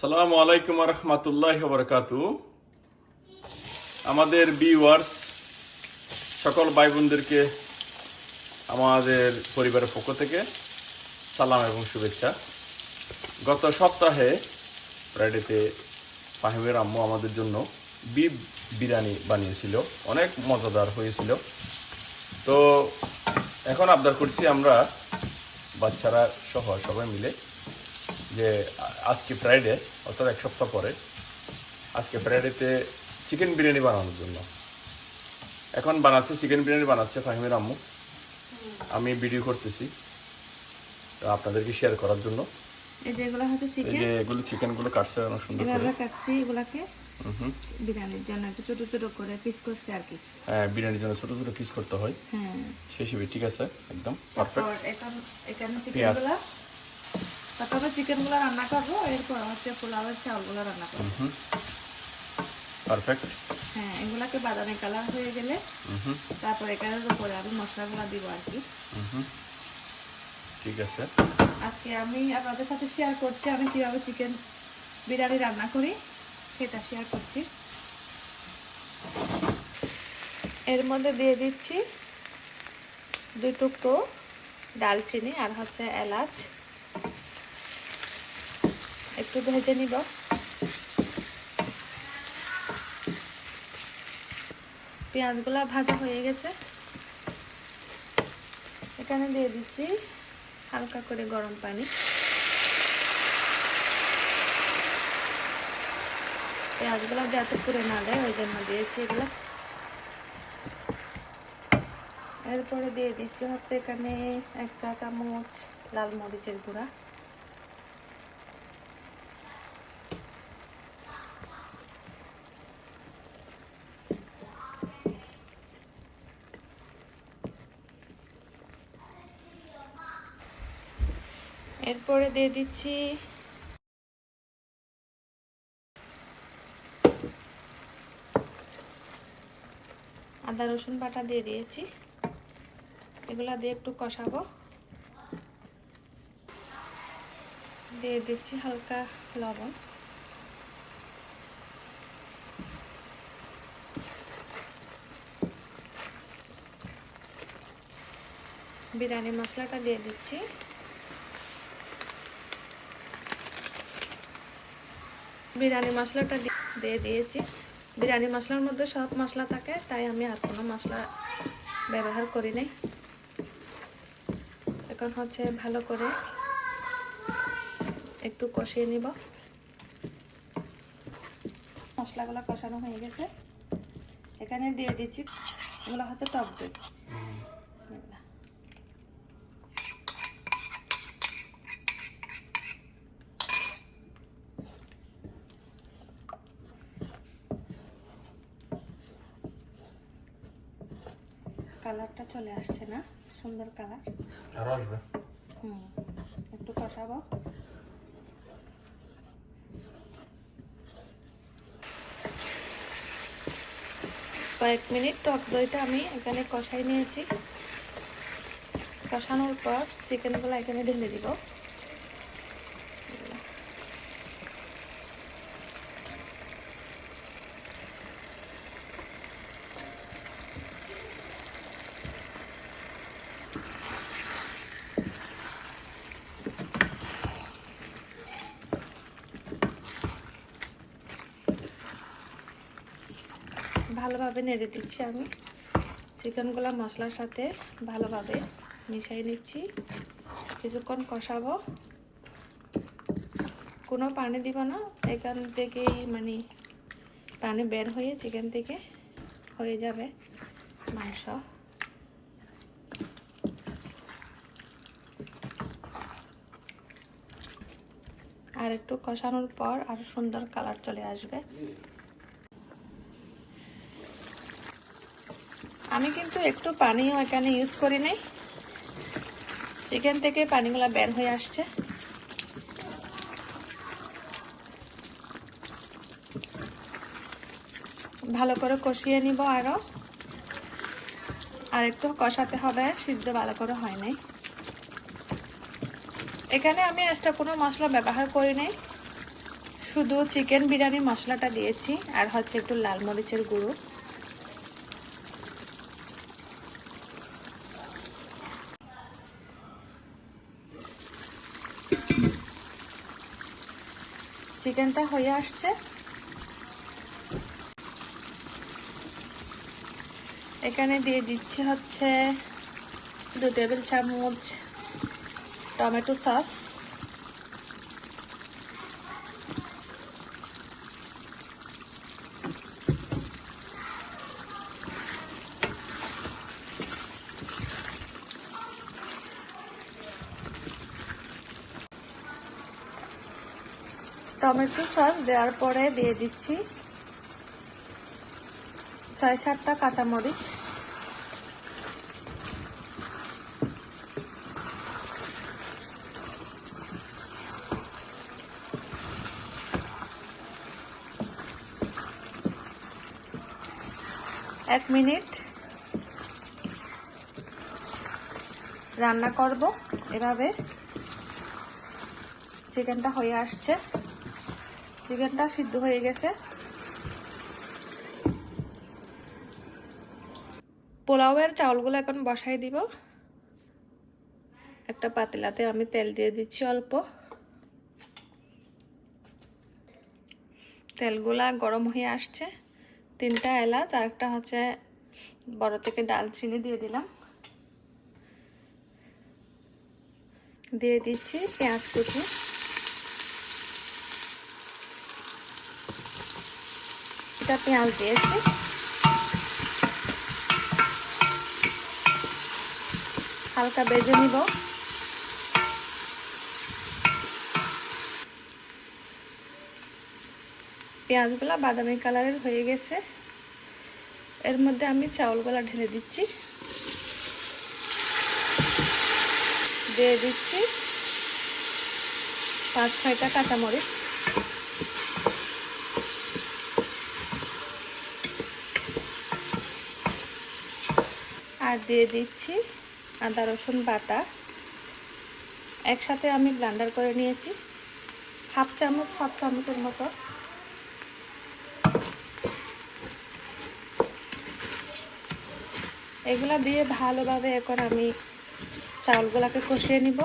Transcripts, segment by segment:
সালামু আলাইকুম রহমতুল্লাহ বরকাতু আমাদের ভিউয়ার্স সকল ভাই বোনদেরকে আমাদের পরিবারের পক্ষ থেকে সালাম এবং শুভেচ্ছা। গত সপ্তাহে ফ্রাইডেতে ফাহিমের আম্মু আমাদের জন্য বিফ বিরিয়ানি বানিয়েছিল। অনেক মজাদার হয়েছিল। তো এখন আবদার করছি আমরা বাচ্চারা সহ সবাই মিলে যে আজকে ফ্রাইডে অর্থাৎ এক সপ্তাহ পরে আজকে ফ্রাইডেতে চিকেন বিরিয়ানি বানানোর জন্য। এখন বানাচ্ছে চিকেন বিরিয়ানি বানাচ্ছে ফাহিমের আম্মু। আমি ভিডিও করতেছি তো আপনাদেরকে শেয়ার করার জন্য। এই যে এগুলো হচ্ছে এই যে এগুলো চিকেনগুলো কাটছে অনেক সুন্দর করে। এভাবে কাটছি এগুলাকে হুম বিরিয়ানির জন্য একটু ছোট ছোট করে পিস করছি আর কি। হ্যাঁ বিরিয়ানির জন্য ছোটো ছোটো পিস করতে হয়। হ্যাঁ। সেই হিসেবে ঠিক আছে একদম পারফেক্ট এখন এখানে পেঁয়াজ চিকেনগুলো তারপরে চিকেনগুলো রান্না করব এরপর হচ্ছে পোলাওয়ের চাউলগুলো রান্না করব। পারফেক্ট হ্যাঁ এগুলাকে বাদামি কালার হয়ে গেলে তারপর এখানের উপরে আমি মশলাগুলো দিব আর কি। ঠিক আছে। আজকে আমি আপনাদের সাথে শেয়ার করছি আমি কীভাবে চিকেন বিরিয়ানি রান্না করি সেটা শেয়ার করছি। এর মধ্যে দিয়ে দিচ্ছি দুই টুকরো ডালচিনি আর হচ্ছে এলাচ। একটু ভেজে নিব। পেঁয়াজগুলো ভাজা হয়ে গেছে। এখানে দিয়ে দিচ্ছি হালকা করে গরম পানি। পেঁয়াজগুলো যাতে পুড়ে না দেয় ওই জন্য দিয়েছি এগুলো। এরপরে দিয়ে দিচ্ছি হচ্ছে এখানে এক চা চামচ লাল মরিচের গুঁড়া এরপরে দিয়ে দিচ্ছি। আদা, রসুন বাটা দিয়ে দিয়েছি। এগুলা দিয়ে একটু কষাবো। দিয়ে দিচ্ছি হালকা লবণ। বিরিয়ানি মশলাটা দিয়ে দিচ্ছি। বিরিয়ানি মশলাটা দিয়ে দিয়েছি। বিরিয়ানি মশলার মধ্যে সব মশলা থাকে তাই আমি আর কোনো মশলা ব্যবহার করি নাই। এখন হচ্ছে ভালো করে একটু কষিয়ে নিব। মশলাগুলো কষানো হয়ে গেছে। এখানে দিয়ে দিচ্ছি এগুলো হচ্ছে টক দই। কালারটা চলে আসছে না সুন্দর কালার। আর আসবে। হুম একটু কষাবো। কয়েক মিনিট টক দইটা আমি এখানে কষাই নিয়েছি। কষানোর পর চিকেনগুলো এখানে ঢেলে দিব। ভালোভাবে নেড়ে দিচ্ছি আমি। চিকেনগুলো মশলার সাথে ভালোভাবে মিশিয়ে নিচ্ছি। কিছুক্ষণ কষাবো। কোনো পানি দিব না। এখান থেকেই মানে পানি বের হয়ে চিকেন থেকে হয়ে যাবে মাংস। আর একটু কষানোর পর আর সুন্দর কালার চলে আসবে। আমি কিন্তু একটু পানিও এখানে ইউজ করি নাই চিকেন থেকে পানিগুলো বের হয়ে আসছে। ভালো করে কষিয়ে নিব আরও। আর একটু কষাতে হবে, সিদ্ধ ভালো করে হয় নাই এখানে আমি এক্সট্রা কোনো মশলা ব্যবহার করি নাই শুধু চিকেন বিরিয়ানি মশলাটা দিয়েছি, আর হচ্ছে একটু লাল মরিচের গুঁড়ো। চিকেনটা হয়ে আসছে। এখানে দিয়ে দিচ্ছি হচ্ছে দু টেবিল চামচ টমেটো সস। টমেটো সস দেওয়ার পরে দিয়ে দিচ্ছি ছয় সাতটা কাঁচামরিচ। এক মিনিট রান্না করব। এভাবে চিকেনটা হয়ে আসছে। চিকেনটা সিদ্ধ হয়ে গেছে। পোলাওয়ের চাউলগুলো এখন বসাই দিব। একটা পাতিলাতে আমি তেল দিয়ে দিচ্ছি অল্প। তেলগুলা গরম হয়ে আসছে। তিনটা এলাচ, আর একটা হচ্ছে বড় থেকে ডালচিনি দিয়ে দিলাম। দিয়ে দিচ্ছি পেঁয়াজ কুচি। এটা পেঁয়াজ দিয়েছি। হালকা বেজে নিব। পেঁয়াজগুলো বাদামি কালারের হয়ে গেছে। এর মধ্যে আমি চাউলগুলো ঢেলে দিচ্ছি। দিয়ে দিচ্ছি পাঁচ ছয়টা কাঁচামরিচ। আর দিয়ে দিচ্ছি আদা, রসুন বাটা। একসাথে আমি ব্লান্ডার করে নিয়েছি। হাফ চামচ, হাফ চামচের মতো। এগুলা দিয়ে ভালোভাবে এখন আমি চাউলগুলাকে কষিয়ে নিব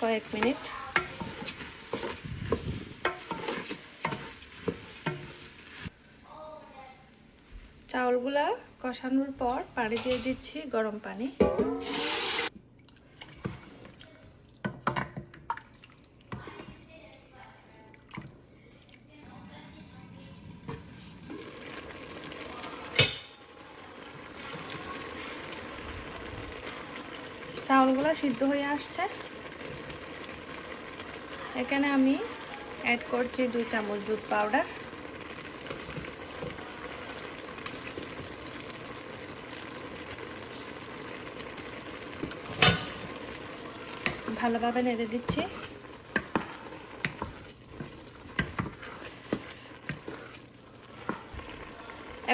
কয়েক মিনিট। চাউলগুলা কষানোর পর পানি দিয়ে দিচ্ছি গরম পানি। চাউলগুলো সিদ্ধ হয়ে আসছে। এখানে আমি অ্যাড করছি দুই চামচ দুধ পাউডার ভালোভাবে নেড়ে দিচ্ছি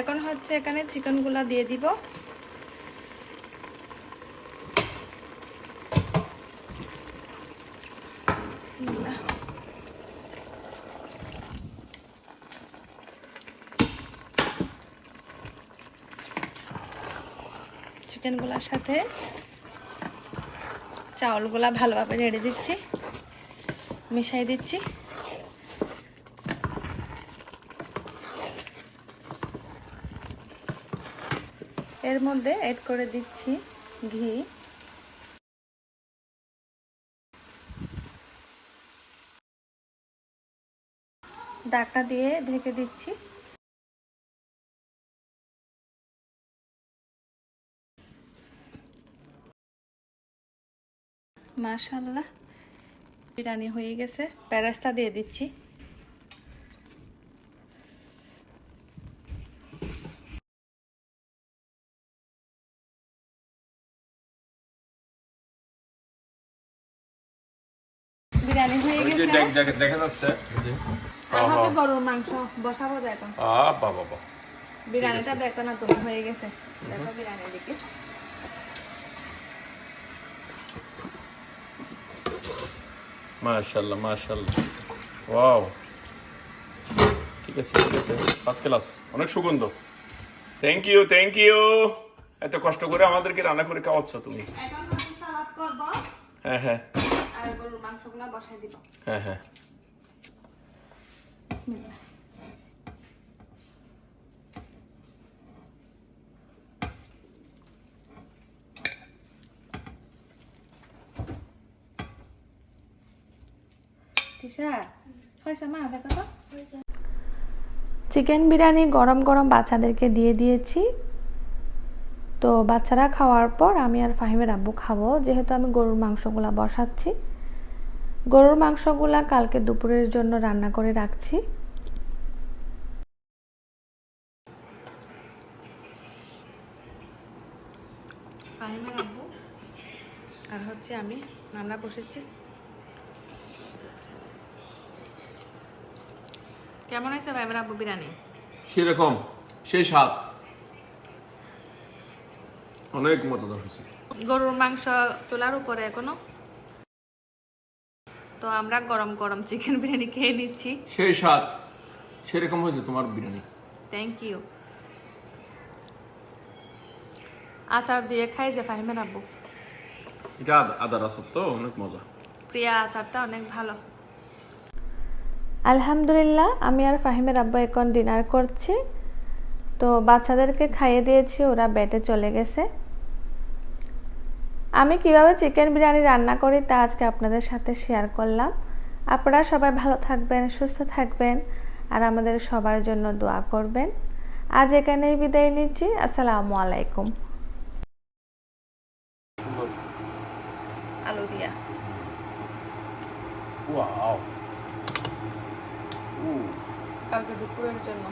এখন হচ্ছে এখানে চিকেনগুলা দিয়ে দিব। চিকেনগুলোর সাথে চাউলগুলা ভালোভাবে নেড়ে দিচ্ছি, মিশাই দিচ্ছি। এর মধ্যে অ্যাড করে দিচ্ছি ঘি। ডাকনা দিয়ে ঢেকে দিচ্ছি। মাশাল্লাহ বিরিয়ানি হয়ে গেছে প্যারাস্তা দিয়ে দিচ্ছি। বিরিয়ানি হয়ে গেছে। দেখ- যাচ্ছে। আর আহা। গরুর মাংস বসাবো দেখো। বিরিয়ানিটা দেখো না তুমি হয়ে গেছে। দেখো বিরিয়ানির দিকে। মাশাআল্লাহ মাশাল ওয়াও। ঠিক আছে ঠিক আছে। ফার্স্ট ক্লাস অনেক সুগন্ধ। থ্যাংক ইউ থ্যাংক ইউ এত কষ্ট করে আমাদেরকে রান্না করে খাওয়াচ্ছ তুমি। হ্যাঁ হ্যাঁ। হ্যাঁ হ্যাঁ। তিশা হয়েছে মা দেখো তো চিকেন বিরিয়ানি গরম গরম বাচ্চাদেরকে দিয়ে দিয়েছি। তো বাচ্চারা খাওয়ার পর আমি আর ফাহিমের আব্বু খাব। যেহেতু আমি গরুর মাংসগুলা বসাচ্ছি। গরুর মাংসগুলা কালকে দুপুরের জন্য রান্না করে রাখছি। ফাহিমের আব্বু। আর হচ্ছে আমি আমরা বসেছি। কেমন হয়েছে ফাহিমের আব্বু বিরিয়ানি? সেরকম সেই স্বাদ। অনেক মজাদার হয়েছে। গরুর মাংস চুলার উপরে এখনও? তো আমরা গরম গরম চিকেন বিরিয়ানি খেয়ে নিচ্ছি। সেই স্বাদ সেরকম হয়েছে তোমার বিরিয়ানি। থ্যাংক ইউ আচার দিয়ে খাই যে ফাহিমের আব্বু। এটা আদা- রাসত তো অনেক মজা। প্রিয়া আচারটা অনেক ভালো। আলহামদুলিল্লাহ আমি আর ফাহিমের আব্বা এখন ডিনার করছি। তো বাচ্চাদেরকে খাইয়ে দিয়েছি ওরা বেডে চলে গেছে। আমি কীভাবে চিকেন বিরিয়ানি রান্না করি তা আজকে আপনাদের সাথে শেয়ার করলাম। আপনারা সবাই ভালো থাকবেন সুস্থ থাকবেন আর আমাদের সবার জন্য দোয়া করবেন। আজ এখানেই বিদায় নিচ্ছি আসসালামু আলাইকুম। আলু দিয়া। ওয়াও কালকে দুপুরের জন্য।